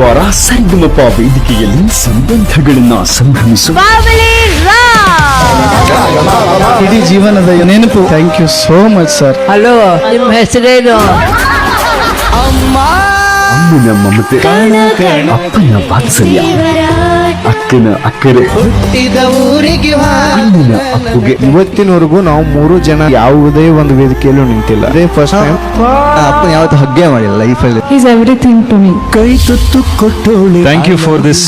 ವಾರ ಸರಿಗಮಪ ವೇದಿಕೆಯಲ್ಲಿ ಸಂಬಂಧಗಳನ್ನ ಸಂಭ್ರಮಿಸುವ ಇಡೀ ಜೀವನದ ನೆನಪು. Thank you so much sir hello ನಿಮ್ಮ ಹೆಸರೇನು? ಅಮ್ಮನ ಮಮತೆ. ಅಪ್ಪನ ವಾತ್ಸಲ್ಯ. ಅಕ್ಕನ ಅಕ್ಕರೆ. ಅಕ್ಕುಗೆ ಊರಿಗೆ ಅಣ್ಣನ ಅಪ್ಪುಗೆ ಇವತ್ತಿನವರೆಗೂ ನಾವು ಮೂರು ಜನ ಯಾವುದೇ ಒಂದು ವೇದಿಕೆಯಲ್ಲೂ ನಿಂತಿಲ್ಲ. ಅದೇ ಫಸ್ಟ್ ಟೈಮ್ ಅಪ್ಪ ಯಾವತ್ತು ಹಗ್ಗೆ ಮಾಡಿಲ್ಲ ಲೈಫಲ್ಲಿ ಈಸ್ ಎವ್ರಿಥಿಂಗ್ ಟು ಮೀ ಕೈ ತುತ್ತು thank you for this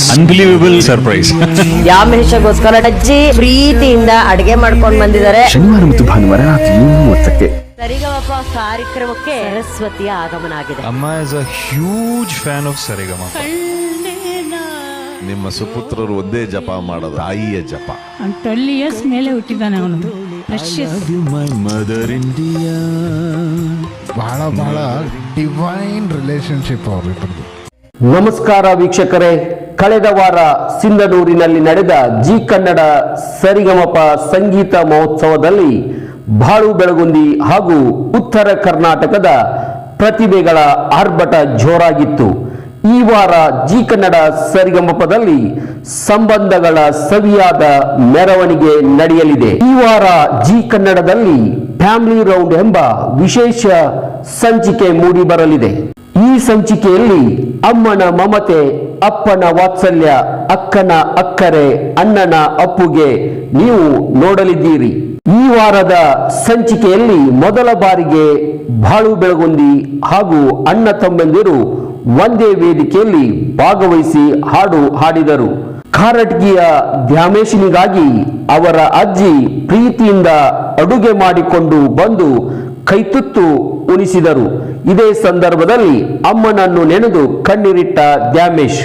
this surprise ಯಾವ ಯಾಮೇಶಗೋಸ್ಕರ ಅಜ್ಜಿ ಪ್ರೀತಿಯಿಂದ ಅಡಿಗೆ ಮಾಡ್ಕೊಂಡು ಬಂದಿದ್ದಾರೆ. ಶನಿವಾರ ಮತ್ತು ಭಾನುವಾರ ಮೂವತ್ತಕ್ಕೆ. ಸರಿಗಮಪ ಕಾರ್ಯಕ್ರಮಕ್ಕೆ ಸರಸ್ವತಿಯ ಆಗಮನ ಆಗಿದೆ. Amma is a huge fan of Sarigama. ನಿಮ್ಮ ಸುಪುತ್ರರು ಒಂದೇ ಜಪ ಮಾಡೋದು ತಾಯಿಯ ಜಪ. ಟ್ವೆಲ್ ಇಯರ್ಸ್ ಮೇಲೆ ಹುಟ್ಟಿದ್ದಾನೆ ಅವನು. ಪ್ರೆಷಿಯಸ್ ಬಹಳ ಬಹಳ ಡಿವೈನ್ ರಿಲೇಶನ್ಶಿಪ್ ಅವರು ನಮಸ್ಕಾರ ವೀಕ್ಷಕರೇ. ಕಳೆದ ವಾರ ಸಿಂಧನೂರಿನಲ್ಲಿ ನಡೆದ ಜಿ ಕನ್ನಡ ಸರಿಗಮಪ ಸಂಗೀತ ಮಹೋತ್ಸವದಲ್ಲಿ ಬಾಳು ಬೆಳಗುಂದಿ ಹಾಗೂ ಉತ್ತರ ಕರ್ನಾಟಕದ ಪ್ರತಿಭೆಗಳ ಆರ್ಭಟ ಜೋರಾಗಿತ್ತು. ಈ ವಾರ ಜಿ ಕನ್ನಡ ಸರಿಗಮಪದಲ್ಲಿ ಸಂಬಂಧಗಳ ಸವಿಯಾದ ಮೆರವಣಿಗೆ ನಡೆಯಲಿದೆ. ಈ ವಾರ ಜಿ ಕನ್ನಡದಲ್ಲಿ ಫ್ಯಾಮಿಲಿ ರೌಂಡ್ ಎಂಬ ವಿಶೇಷ ಸಂಚಿಕೆ ಮೂಡಿ ಬರಲಿದೆ. ಈ ಸಂಚಿಕೆಯಲ್ಲಿ ಅಮ್ಮನ ಮಮತೆ, ಅಪ್ಪನ ವಾತ್ಸಲ್ಯ, ಅಕ್ಕನ ಅಕ್ಕರೆ, ಅಣ್ಣನ ಅಪ್ಪುಗೆ ನೀವು ನೋಡಲಿದ್ದೀರಿ. ಈ ವಾರದ ಸಂಚಿಕೆಯಲ್ಲಿ ಮೊದಲ ಬಾರಿಗೆ ಬಾಳು ಬೆಳಗುಂದಿ ಹಾಗೂ ಅಣ್ಣ ತಮ್ಮಂದಿರು ಒಂದೇ ವೇದಿಕೆಯಲ್ಲಿ ಭಾಗವಹಿಸಿ ಹಾಡು ಹಾಡಿದರು. ಕಾರಟ್ಗಿಯ ದ್ಯಾಮೇಶಿನಿಗಾಗಿ ಅವರ ಅಜ್ಜಿ ಪ್ರೀತಿಯಿಂದ ಅಡುಗೆ ಮಾಡಿಕೊಂಡು ಬಂದು ಕೈತುತ್ತು ಉಣಿಸಿದರು. ಇದೇ ಸಂದರ್ಭದಲ್ಲಿ ಅಮ್ಮನನ್ನು ನೆನೆದು ಕಣ್ಣೀರಿಟ್ಟ ದ್ಯಾಮೇಶ್,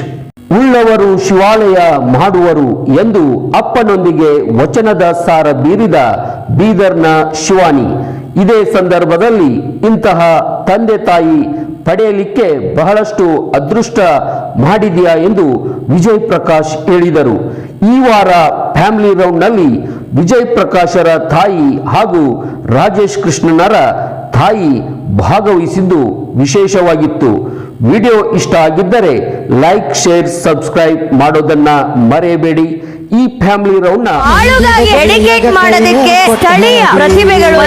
ಉಳ್ಳವರು ಶಿವಾಲಯ ಮಾಡುವರು ಎಂದು ಅಪ್ಪನೊಂದಿಗೆ ವಚನದ ಸಾರ ಬೀರಿದ ಬೀದರ್ನ ಶಿವಾನಿ. ಇದೇ ಸಂದರ್ಭದಲ್ಲಿ ಇಂತಹ ತಂದೆ ತಾಯಿ ಪಡೆಯಲಿಕ್ಕೆ ಬಹಳಷ್ಟು ಅದೃಷ್ಟ ಮಾಡಿದೆಯಾ ಎಂದು ವಿಜಯ್ ಪ್ರಕಾಶ್ ಹೇಳಿದರು. ಈ ವಾರ ಫ್ಯಾಮಿಲಿ ರೌಂಡ್ನಲ್ಲಿ ವಿಜಯ್ ಪ್ರಕಾಶರ ತಾಯಿ ಹಾಗೂ ರಾಜೇಶ್ ಕೃಷ್ಣನರ ತಾಯಿ ಭಾಗವಹಿಸಿದ್ದು ವಿಶೇಷವಾಗಿತ್ತು. ವಿಡಿಯೋ ಇಷ್ಟ ಆಗಿದ್ದರೆ ಲೈಕ್, ಶೇರ್, ಸಬ್ಸ್ಕ್ರೈಬ್ ಮಾಡೋದನ್ನ ಮರೆಯಬೇಡಿ. ಈ ಫ್ಯಾಮಿಲಿ ರೌಂಡ್ನ ಆಳುಗಾಗಿ ಡೆಡಿಕೇಟ್ ಮಾಡೋದಕ್ಕೆ ಸ್ಥಳೀಯ ಪ್ರತಿಭೆಗಳು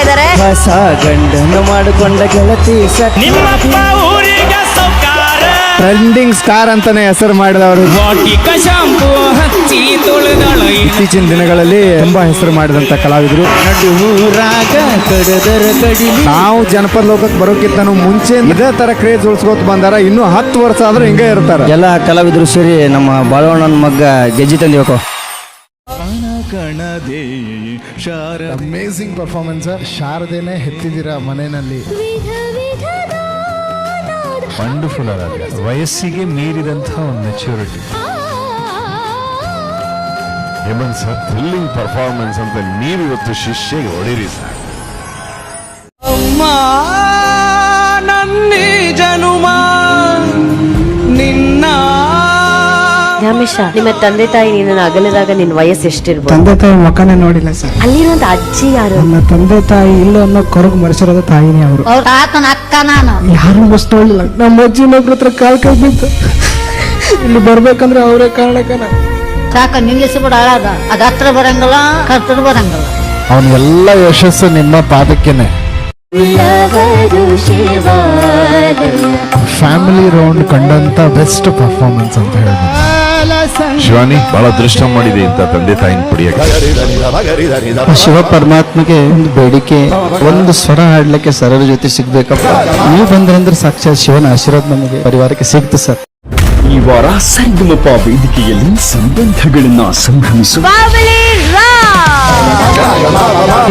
ಇದ್ದಾರೆ. ಹೊಸ ಗಂಡನ್ನು ಮಾಡಿಕೊಂಡ ಗೆಳತಿ ನಿಮ್ಮಪ್ಪ ಊರಿಗ ಸೌಕಾರ. ಟ್ರೆಂಡಿಂಗ್ ಸ್ಟಾರ್ ಅಂತಾನೆ ಹೆಸರು ಮಾಡಿದವರು. ವಾಟಿಕ ಶಾಂಪು ಹಚ್ಚಿ. ಇತ್ತೀಚಿನ ದಿನಗಳಲ್ಲಿ ತುಂಬಾ ಹೆಸರು ಮಾಡಿದಂತ ಕಲಾವಿದರು. ನಾವು ಜನಪದ ಲೋಕಕ್ಕೆ ಬರೋಕ್ಕಿಂತ ಮುಂಚೆ ಇದೇ ತರ ಕ್ರೇಜ್ ಉಳಿಸ್ಕೋತ ಬಂದಾರ. ಇನ್ನು ಹತ್ತು ವರ್ಷ ಆದ್ರೂ ಹಿಂಗೆ ಇರ್ತಾರ. ಎಲ್ಲ ಕಲಾವಿದರು ಸೇರಿ ನಮ್ಮ ಬಾಳವಣ್ಣನ ಮಗ್ಗ ಗೆಜ್ಜಿ ತಂದಿವಕೋ. ಅಮೇಸಿಂಗ್ ಪರ್ಫಾರ್ಮೆನ್ಸ್ ಶಾರದೇನೆ ಹೆತ್ತಿದಿರ ಮನೆಯಲ್ಲಿ. ವಂಡರ್ಫುಲ್ ಆಗಿದೆ ವಯಸ್ಸಿಗೆ ಮೀರಿದಂತಹ ಒಂದು maturity Hemanth sir thrilling performance ಅಂತ ನೀವು ಇವತ್ತು ಶಿಷ್ಯಗೆ ಹೊಡೀರಿ ಸರ್ ಅಮ್ಮ ನನ್ನ ಜನುಮ ನಿನ್ನ ಯಾಮೇಶ ನಿಮ್ಮ ತಂದೆ ತಾಯಿ ನಿನ್ನ ಅಗಲಿದಾಗ ನಿನ್ನ ವಯಸ್ಸು ಎಷ್ಟಿರ್ಬೋದು? ತಂದೆ ತಾಯಿ ಮಕ್ಕನೇ ನೋಡಿಲ್ಲ ಸರ್. ಅಲ್ಲಿರುವಂತ ಅಜ್ಜಿ ಯಾರು? ನನ್ನ ತಂದೆ ತಾಯಿ ಇಲ್ಲ ಅನ್ನೋ ಕೊರಗು ಮರೆಸಿರೋದು ತಾಯಿನೇ ಅವರು. ಅವ್ರ ತಾತನ ಅಕ್ಕ ನಾನು. ಯಾರು ನೋಡಲಿಲ್ಲ. ನಮ್ಮ ಅಜ್ಜಿ ಇನ್ನೊಬ್ರ ಹತ್ರ ಕಾಲ್ ಕೈ ಬಿತ್ತು ಇಲ್ಲಿ ಬರ್ಬೇಕಂದ್ರೆ ಅವರೇ ಕಾರಣಕ್ಕನ. ಸಾಕ ನಿಲ್ಲಿಸಿ ಬಿಡ ಅಳಾದ ಅದ ಹತ್ರ ಬರಂಗಿಲ್ಲ ಕರ್ತರು ಬರಂಗಿಲ್ಲ. ಅವನ ಎಲ್ಲ ಯಶಸ್ಸು ನಿಮ್ಮ ಪಾದಕ್ಕೆನೆ. ಫ್ಯಾಮಿಲಿ ರೌಂಡ್ ಕಂಡಂತ ಬೆಸ್ಟ್ ಪರ್ಫಾರ್ಮೆನ್ಸ್ ಅಂತ ಹೇಳ್ಬೋದು. ಶಿವಾನಿ ಬಹಳ ದೃಷ್ಟ ಮಾಡಿದೆ ಅಂತ ತಂದೆ ತಾಯಿನ ಪುಡಿಯಕ್ಕೆ. ಶಿವ ಪರಮಾತ್ಮಗೆ ಒಂದು ಬೇಡಿಕೆ ಒಂದು ಸ್ವರ ಹಾಡ್ಲಿಕ್ಕೆ ಸರಳ ಜೊತೆ ಸಿಗ್ಬೇಕಪ್ಪ. ನೀವು ಬಂದ್ರಂದ್ರೆ ಸಾಕ್ಷಾತ್ ಶಿವನ ಆಶೀರ್ವಾದ ನಮಗೆ ಪರಿವಾರಕ್ಕೆ ಸಿಗ್ತು ಸರ್. ಈ ವಾರ ಸರಿಗಮಪ ವೇದಿಕೆಯಲ್ಲಿ ಸಂಬಂಧಗಳನ್ನ ಸಂಭ್ರಮಿಸುವ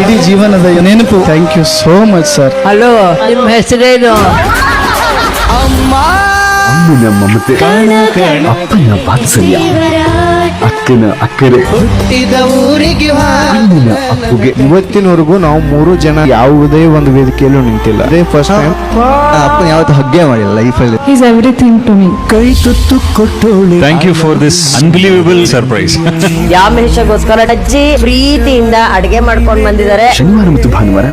ಇಡೀ ಜೀವನದ ನೆನಪು. Thank you so much sir hello ನಿಮ್ಮ ಹೆಸರೇನು? ಅಮ್ಮನ ಮಮತೆ. ಅಪ್ಪನ ವಾತ್ಸಲ್ಯ. ಅಕ್ಕನ ಅಕ್ಕರೆ. ಅಂದಿನ ಅಪ್ಪುಗೆ ಇವತ್ತಿನವರೆಗೂ ನಾವು ಮೂರು ಜನ ಯಾವುದೇ ಒಂದು ವೇದಿಕೆಯಲ್ಲೂ ನಿಂತಿಲ್ಲ. ಅದೇ ಫಸ್ಟ್ ಟೈಮ್ ಅಪ್ಪ ಯಾವತ್ತು ಹಗ್ಗೆ ಮಾಡಿಲ್ಲ ಲೈಫಲ್ಲಿ ಈಸ್ ಎವ್ರಿಥಿಂಗ್ ಟು ಮೀ ಕೈ ತುತ್ತು ಕೊಟ್ಟೋಳಿ. Thank you for this unbelievable surprise ಯಾವ ಮಹೇಶಗೋಸ್ಕರ ಅಜ್ಜಿ ಪ್ರೀತಿಯಿಂದ ಅಡಿಗೆ ಮಾಡ್ಕೊಂಡು ಬಂದಿದ್ದಾರೆ. ಶನಿವಾರ ಮತ್ತು ಭಾನುವಾರ.